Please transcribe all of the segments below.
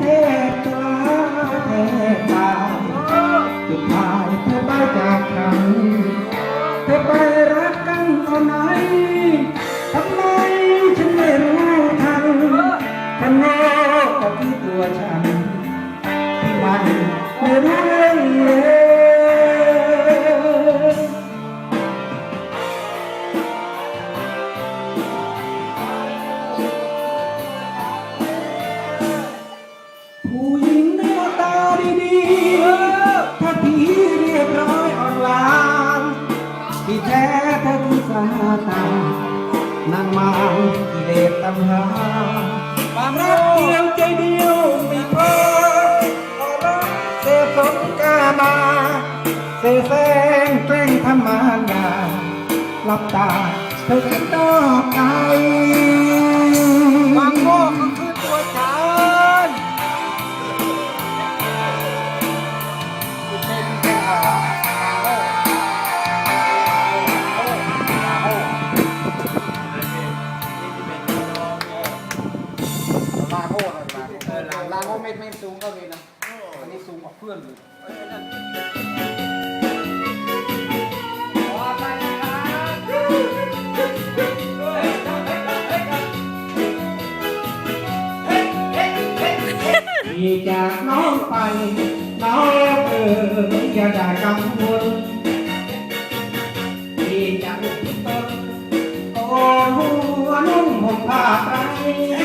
เทพตาเทพตาสุดท้ายเธอไปจากฉันเธอไปรักกันตอนไหน นั่งมากิเลสตำหาความรักเดียวใจเดียวไม่พอขอรักเสพสมกามาเสแสงแกล้งทำมานานหลับตาเธอคิดต่อไปความโง่ เลยลาเออลาลาโก้ไม่ไม่สูงเท่านี้นะอันนี้สูงกว่าเพื่อนเลยที่จากน้องไป น้องเอออย่าได้กังวลที่จะลุกต้นโอ้หัวนุ่งห่มผ้าไตร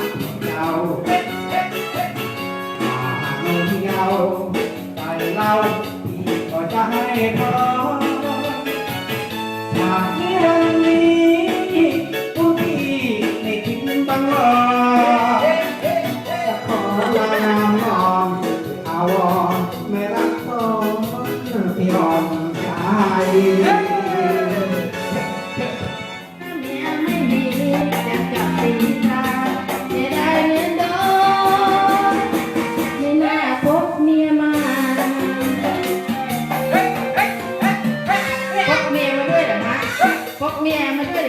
ทบาทเรามาเมืองยาใจเราพี่ก็จะให้พอจากที่วันนี้ผู้พี่ไม่ทิ้งบังรอจะขอลางามนอนอาวรไม่รักตนพี่อ่อนใจ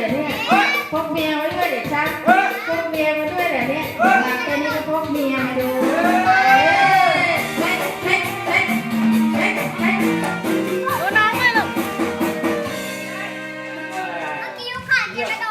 เหรเนี่ยพกเมียมาด้วยเด็กชักพกเมียมาด้วยเหรอเนี่ยหลังจากนี้ก็พกเมียมาดูดูน้องไหมลูกเมื่อกี้ลูกขาดยังไม่โดน